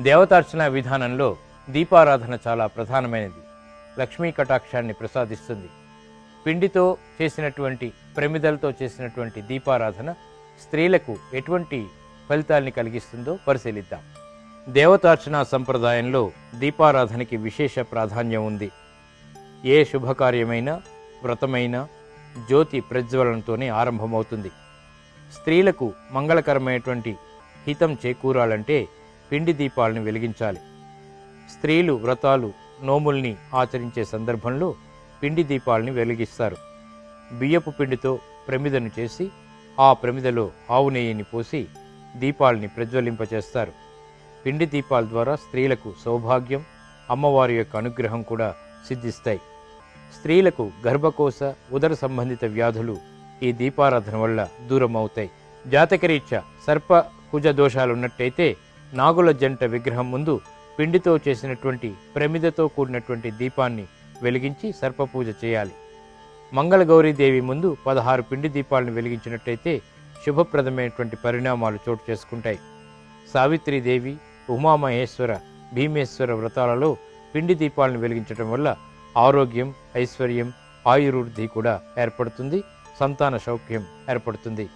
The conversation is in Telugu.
దేవతార్చన విధానంలో దీపారాధన చాలా ప్రధానమైనది. లక్ష్మీ కటాక్షాన్ని ప్రసాదిస్తుంది. పిండితో చేసినటువంటి ప్రమిదలతో చేసినటువంటి దీపారాధన స్త్రీలకు ఎటువంటి ఫలితాల్ని కలిగిస్తుందో పరిశీలిద్దాం. దేవతార్చన సంప్రదాయంలో దీపారాధనకి విశేష ప్రాధాన్యం ఉంది. ఏ శుభకార్యమైనా వ్రతమైనా జ్యోతి ప్రజ్వలనతోనే ఆరంభమవుతుంది. స్త్రీలకు మంగళకరమైనటువంటి హితం చేకూరాలంటే పిండి దీపాలను వెలిగించాలి. స్త్రీలు వ్రతాలు నోముల్ని ఆచరించే సందర్భంలో పిండి దీపాలని వెలిగిస్తారు. బియ్యపు పిండితో ప్రమిదను చేసి ఆ ప్రమిదలో ఆవు నెయ్యిని పోసి దీపాలని ప్రజ్వలింపచేస్తారు. పిండి దీపాల ద్వారా స్త్రీలకు సౌభాగ్యం అమ్మవారి యొక్క అనుగ్రహం కూడా సిద్ధిస్తాయి. స్త్రీలకు గర్భకోశ ఉదర సంబంధిత వ్యాధులు ఈ దీపారాధన వల్ల దూరం అవుతాయి జాతకరీత్యా సర్ప కుజ దోషాలున్నట్టయితే నాగుల జంట విగ్రహం ముందు పిండితో చేసినటువంటి ప్రమిదతో కూడినటువంటి దీపాన్ని వెలిగించి సర్పపూజ చేయాలి. మంగళగౌరీదేవి ముందు పదహారు పిండి దీపాలను వెలిగించినట్టయితే శుభప్రదమైనటువంటి పరిణామాలు చోటు చేసుకుంటాయి. సావిత్రీదేవి ఉమామహేశ్వర భీమేశ్వర వ్రతాలలో పిండి దీపాలను వెలిగించడం వల్ల ఆరోగ్యం ఐశ్వర్యం ఆయుర్వృద్ధి కూడా ఏర్పడుతుంది సంతాన సౌఖ్యం ఏర్పడుతుంది.